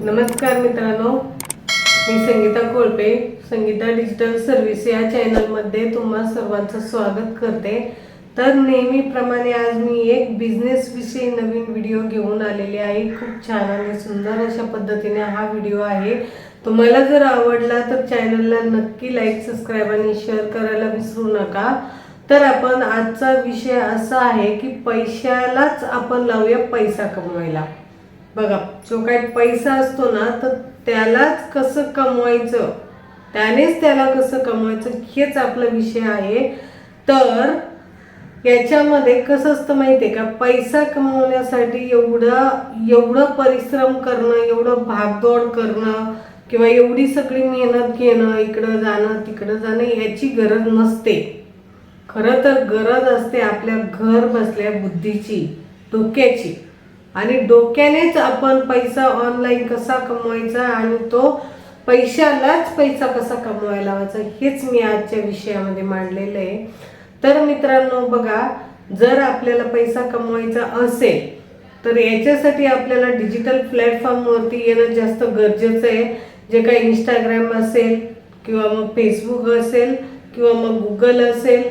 नमस्कार मित्रांनो मी संगीता कोळपे. संगीता डिजिटल सर्व्हिस या चॅनलमध्ये तुम्हा सर्वांचं स्वागत करते. तर नेहमीप्रमाणे आज मी एक बिझनेसविषयी नवीन व्हिडिओ घेऊन आलेली आहे. खूप छान आणि सुंदर अशा पद्धतीने हा व्हिडिओ आहे. तुम्हाला जर आवडला तर चॅनलला नक्की लाईक सबस्क्राईब आणि शेअर करायला विसरू नका. तर आपण आजचा विषय असा आहे की पैशालाच आपण लावूया पैसा कमवायला. बघा जो काही पैसा असतो ना तर त्यालाच कसं कमवायचं? त्यानेच त्याला कसं कमवायचं? हेच आपला विषय आहे. तर याच्यामध्ये कसं असतं माहिती आहे का? पैसा कमवण्यासाठी एवढं एवढं परिश्रम करणं एवढं भागदौड करणं किंवा एवढी सगळी मेहनत घेणं इकडं जाणं तिकडं जाणं याची गरज नसते. खरं तर गरज असते आपल्या घर बसल्या बुद्धीची डोक्याची. आणि डोक्यानेच आपण पैसा ऑनलाईन कसा कमवायचा आणि तो पैशालाच पैसा कसा कमवायला लावायचा हेच मी आजच्या विषयामध्ये मांडलेलं आहे. तर मित्रांनो बघा जर आपल्याला पैसा कमवायचा असेल तर याच्यासाठी आपल्याला डिजिटल प्लॅटफॉर्मवरती येणं जास्त गरजेचं आहे. जे काही इंस्टाग्राम असेल किंवा मग फेसबुक असेल किंवा मग गुगल असेल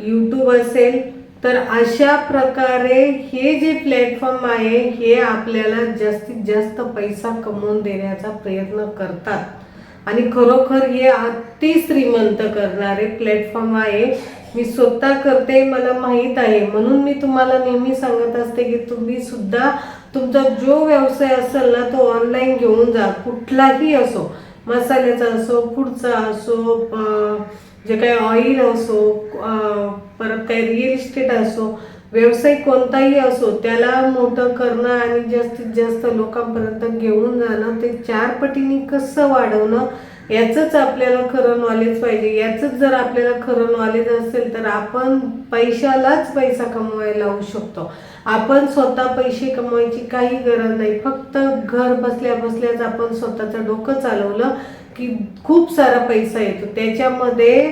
यूट्यूब असेल तर अशा प्रकारे हे जे प्लॅटफॉर्म आहे हे आपल्याला जास्तीत जास्त पैसा कमवून देण्याचा प्रयत्न करतात. आणि खरोखर हे अति श्रीमंत करणारे प्लॅटफॉर्म आहे. मी स्वतः करते मला माहीत आहे. म्हणून मी तुम्हाला नेहमी सांगत असते की तुम्ही सुद्धा तुमचा जो व्यवसाय असेल ना तो ऑनलाईन घेऊन जा. कुठलाही असो मसाल्याचा असो पुढचा असो जे काही ऑइल असो परत काही रिअल इस्टेट असो व्यवसाय कोणताही असो त्याला मोठं करणं आणि जास्तीत जास्त लोकांपर्यंत घेऊन जाणं ते चार पटीने कसं वाढवणं याचंच आपल्याला खरं नॉलेज पाहिजे. याचंच जर आपल्याला खरं नॉलेज असेल तर आपण पैशालाच पैसा कमवायला लावू शकतो. आपण स्वतः पैसे कमवायची काही गरज नाही. फक्त घर बसल्या बसल्याच आपण स्वतःचं डोकं चालवलं की खूप सारा पैसा येतो. त्याच्यामध्ये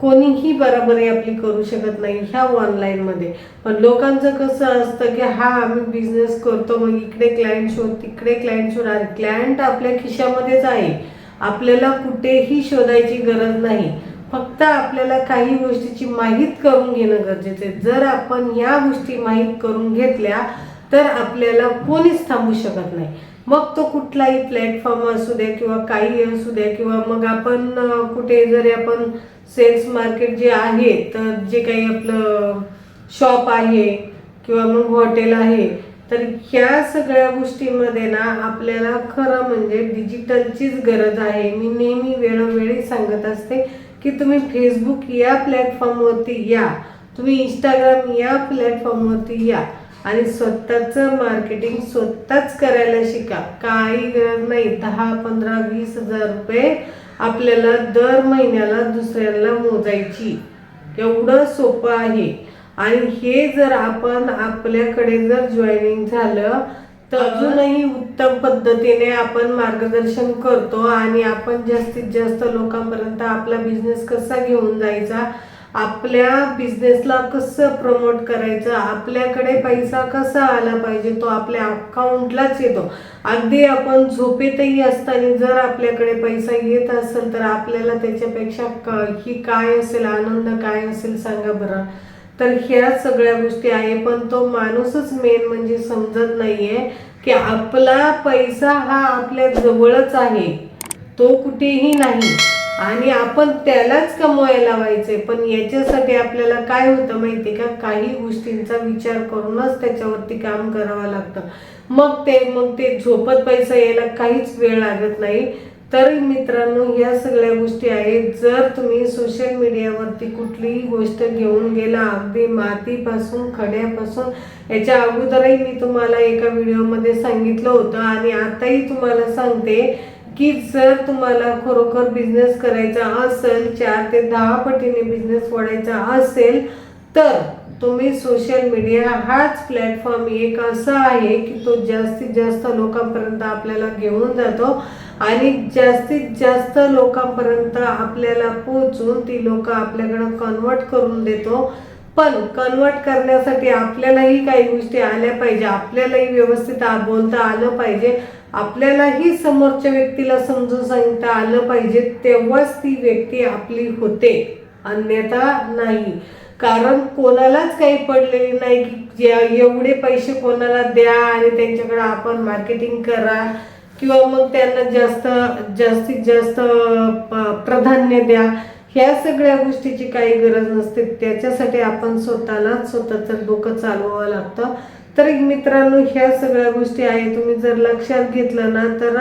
कोणीही बराबरी आपली करू शकत नाही ह्या ऑनलाईनमध्ये पण लोकांचं कसं असतं की हा आम्ही बिझनेस करतो मग इकडे क्लायंट शोध तिकडे क्लायंट शोध. आणि क्लायंट आपल्या खिशामध्येच आहे. आपल्याला कुठेही शोधायची गरज नाही. फक्त आपल्याला काही गोष्टीची माहीत करून घेणं गरजेचं आहे. जर आपण या गोष्टी माहीत करून घेतल्या तर आपल्याला कोणीच थांबू शकत नाही. मग तो कुठलाही प्लॅटफॉर्म असू द्या किंवा काही असू द्या किंवा मग आपण कुठे जरी आपण सेल्स मार्केट जे आहे तर जे काही आपलं शॉप आहे किंवा मग हॉटेल आहे तर ह्या सगळ्या गोष्टीमध्ये ना आपल्याला खरं म्हणजे डिजिटलचीच गरज आहे. मी नेहमी वेळोवेळी सांगत असते की तुम्ही फेसबुक या प्लॅटफॉर्मवरती या. तुम्ही इंस्टाग्राम या प्लॅटफॉर्मवरती या. आणि स्वतःचं मार्केटिंग स्वतःच करायला शिका. काही गरज नाही. दहा पंधरा वीस हजार रुपये आपल्याला दर महिन्याला दुसऱ्याला मोजायची. एवढं सोपं आहे. आणि हे जर आपण आपल्याकडे जर जॉईनिंग झालं तर अजूनही उत्तम पद्धतीने आपण मार्गदर्शन करतो आणि आपण जास्तीत जास्त लोकांपर्यंत आपला बिझनेस कसा घेऊन जायचा आपल्या बिझनेसला कसं प्रमोट करायचं आपल्याकडे पैसा कसा आला पाहिजे तो आपल्या अकाउंटलाच येतो. अगदी आपण झोपेतही असताना जर आपल्याकडे पैसा येत असेल तर आपल्याला त्याच्यापेक्षा क- ही काय असेल आनंद काय असेल सांगा बरं. तर ह्या सगळ्या गोष्टी आहे पण तो माणूसच मेन म्हणजे समजत नाहीये की आपला पैसा हा आपल्या जवळच आहे. तो कुठेही नाही. आणि आपण त्यालाच कमवायला लावायचे पण याच्यासाठी आपल्याला काय होतं माहिती का? काही गोष्टींचा विचार करूनच त्याच्यावरती काम करावं लागतं. मग ते मग ते झोपत पैसा यायला काहीच वेळ लागत नाही. तर मित्रांनो या सगळ्या गोष्टी आहेत. जर तुम्ही सोशल मीडियावरती कुठलीही गोष्ट घेऊन गेला अगदी मातीपासून खड्यापासून याच्या अगोदरही मी तुम्हाला एका व्हिडिओमध्ये सांगितलं होतं आणि आताही तुम्हाला सांगते की जर तुम्हाला खरोखर बिझनेस करायचा असेल चार ते दहा पटीने बिझनेस वाढायचा असेल तर तुम्ही सोशल मीडिया हाच प्लॅटफॉर्म एक असा आहे की तो जास्तीत जास्त लोकांपर्यंत आपल्याला घेऊन जातो. आणि जास्तीत जास्त लोकांपर्यंत आपल्याला पोहोचून ती लोक आपल्याकडं कन्वर्ट करून देतो. पण कन्वर्ट करण्यासाठी आपल्यालाही काही गोष्टी आल्या पाहिजे. आपल्यालाही व्यवस्थित बोलता आलं पाहिजे. आपल्यालाही समोरच्या व्यक्तीला समजून सांगता आलं पाहिजे. तेव्हाच ती व्यक्ती आपली होते. अन्यथा नाही. कारण कोणालाच काही पडलेली नाही की एवढे पैसे कोणाला द्या आणि त्यांच्याकडे आपण मार्केटिंग करा. किंवा मग त्यांना जास्त जास्तीत जास्त प्राधान्य द्या. ह्या सगळ्या गोष्टीची काही गरज नसते. त्याच्यासाठी आपण स्वतःलाच स्वतःचं डोकं चालवावं लागतं. तर मित्रांनो ह्या सगळ्या गोष्टी आहे तुम्ही जर लक्षात घेतलं ना तर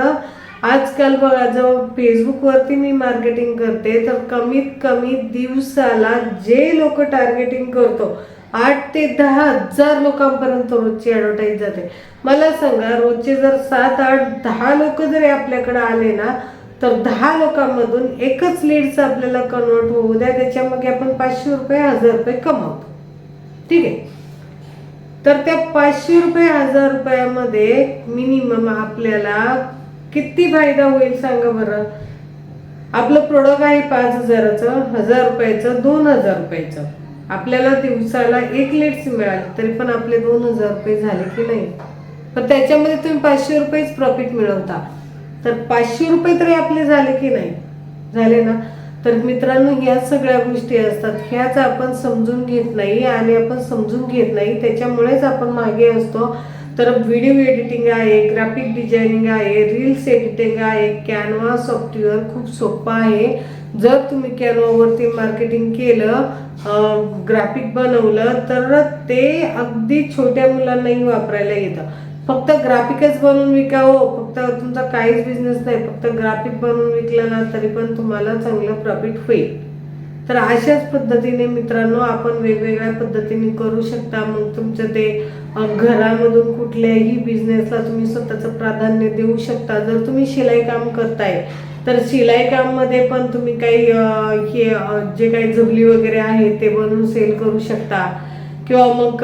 आजकाल बघा जेव्हा फेसबुकवरती मी मार्केटिंग करते तर कमीत कमी दिवसाला जे लोक टार्गेटिंग करतो आठ ते दहा हजार लोकांपर्यंत रोजची ॲडव्हर्टाईज जाते. मला सांगा रोजचे जर सात आठ दहा लोक जरी आपल्याकडे आले ना तर दहा लोकांमधून एकच लीडचं आपल्याला कन्वर्ट होऊ द्या त्याच्यामध्ये आपण पाचशे रुपये हजार रुपये कमवतो. ठीक आहे? तर त्या पाचशे रुपये हजार रुपयामध्ये मिनिमम आपल्याला किती फायदा होईल सांगा बरं? आपलं प्रोडक्ट आहे पाच हजाराचं हजार रुपयाचं दोन हजार रुपयाचं. आपल्याला दिवसाला एक लीड्स मिळाले तरी पण आपले दोन हजार रुपये झाले की नाही? पण त्याच्यामध्ये तुम्ही पाचशे रुपयेच प्रॉफिट मिळवता. तर पाचशे रुपये तरी आपले झाले की नाही? झाले ना? तर मित्रांनो ह्या सगळ्या गोष्टी असतात. ह्याच आपण समजून घेत नाही आणि आपण समजून घेत नाही त्याच्यामुळेच आपण मागे असतो. तर व्हिडिओ एडिटिंग आहे ग्राफिक डिझायनिंग आहे रील्स एडिटिंग आहे कॅनवा सॉफ्टवेअर खूप सोपं आहे. जर तुम्ही कॅनोवरती मार्केटिंग केलं ग्राफिक बनवलं तर ते अगदी छोट्या मुलांनाही वापरायला येतं. फक्त ग्राफिकच बनवून विकावं फक्त तुमचा काहीच बिझनेस नाही फक्त ग्राफिक बनवून विकला ना तरी पण तुम्हाला चांगलं प्रॉफिट होईल. तर अशाच पद्धतीने मित्रांनो आपण वेगवेगळ्या पद्धतीने करू शकता. मग तुमचं ते घरामधून कुठल्याही बिझनेसला तुम्ही स्वतःचं प्राधान्य देऊ शकता. जर तुम्ही शिलाई काम करताय तर शिलाई काममध्ये पण तुम्ही काही हे जे काही झबली वगैरे आहे ते बनवून सेल करू शकता. किंवा मग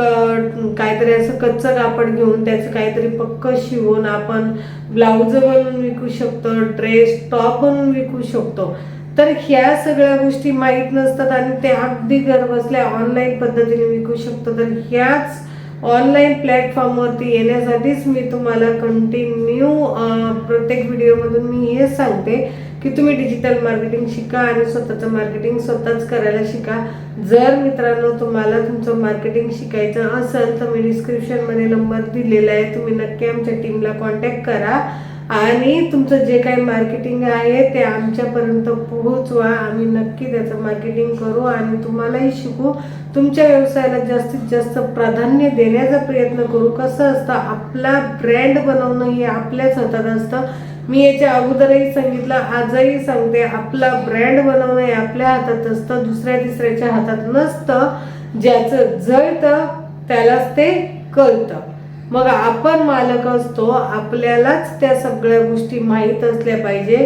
काहीतरी असं कच्चं कापड घेऊन त्याचं काहीतरी पक्क शिवून आपण ब्लाऊज बनवून विकू शकतो ड्रेस टॉप बनवून विकू शकतो. तर ह्या सगळ्या गोष्टी माहीत नसतात आणि ते अगदी घरबसल्या ऑनलाईन पद्धतीने विकू शकतो. तर ह्याच ऑनलाईन प्लॅटफॉर्मवरती येण्यासाठीच मी तुम्हाला कंटिन्यू प्रत्येक व्हिडिओमधून मी हे सांगते की तुम्ही डिजिटल मार्केटिंग शिका आणि स्वतःचं मार्केटिंग स्वतःच करायला शिका. जर मित्रांनो तुम्हाला तुमचं मार्केटिंग शिकायचं असेल तर मी डिस्क्रिप्शनमध्ये नंबर दिलेला आहे. तुम्ही नक्की आमच्या टीमला कॉन्टॅक्ट करा. आणि तुमचं जे काही मार्केटिंग आहे ते आमच्यापर्यंत पोहोचवा. आम्ही नक्की त्याचं मार्केटिंग करू आणि तुम्हालाही शिकू. तुमच्या व्यवसायाला जास्तीत जास्त प्राधान्य देण्याचा प्रयत्न करू. कसं असतं आपला ब्रँड बनवणं हे आपल्याच हातात असतं. मी याच्या अगोदरही सांगितलं आजही सांगते आपला ब्रँड बनवणं हे आपल्या हातात असतं. दुसऱ्या तिसऱ्याच्या हातात नसतं. ज्याचं जळतं त्यालाच ते कळतं. मग आपण मालक असतो आपल्यालाच त्या सगळ्या गोष्टी माहीत असल्या पाहिजे.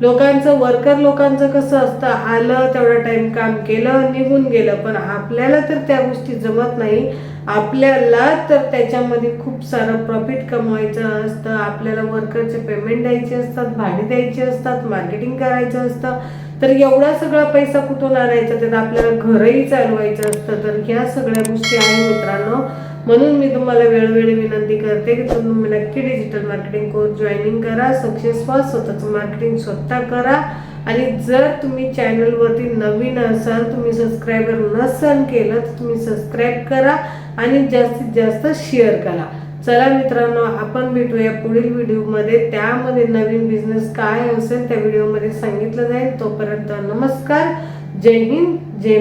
लोकांचं वर्कर लोकांचं कसं असतं आलं तेवढा टाइम काम केलं निघून गेलं पण आपल्याला तर त्या गोष्टी जमत नाही. आपल्याला तर त्याच्यामध्ये खूप सारं प्रॉफिट कमवायचं असतं आपल्याला वर्करचे पेमेंट द्यायचे असतात भाडे द्यायचे असतात मार्केटिंग करायचं असतं. तर एवढा सगळा पैसा कुठून आणायचा? त्यात आपल्याला घरही चालवायचं असतं. तर ह्या सगळ्या गोष्टी आहे मित्रांनो. म्हणून मी तुम्हाला वेळोवेळी विनंती करते की तुम्ही नक्की डिजिटल मार्केटिंग कोर्स जॉईनिंग करा. सक्सेस व्हा स्वतःचं मार्केटिंग स्वतः करा. आणि जर तुम्ही चॅनलवरती नवीन असाल तुम्ही सबस्क्रायबर नसाल केलं तर तुम्ही सबस्क्राईब करा आणि जास्तीत जास्त शेअर करा. चला मित्रांनो आपण भेटूया पुढील व्हिडिओमध्ये. त्यामध्ये नवीन बिझनेस काय असेल त्या व्हिडिओमध्ये सांगितलं जाईल. तोपर्यंत नमस्कार. जय हिंद जय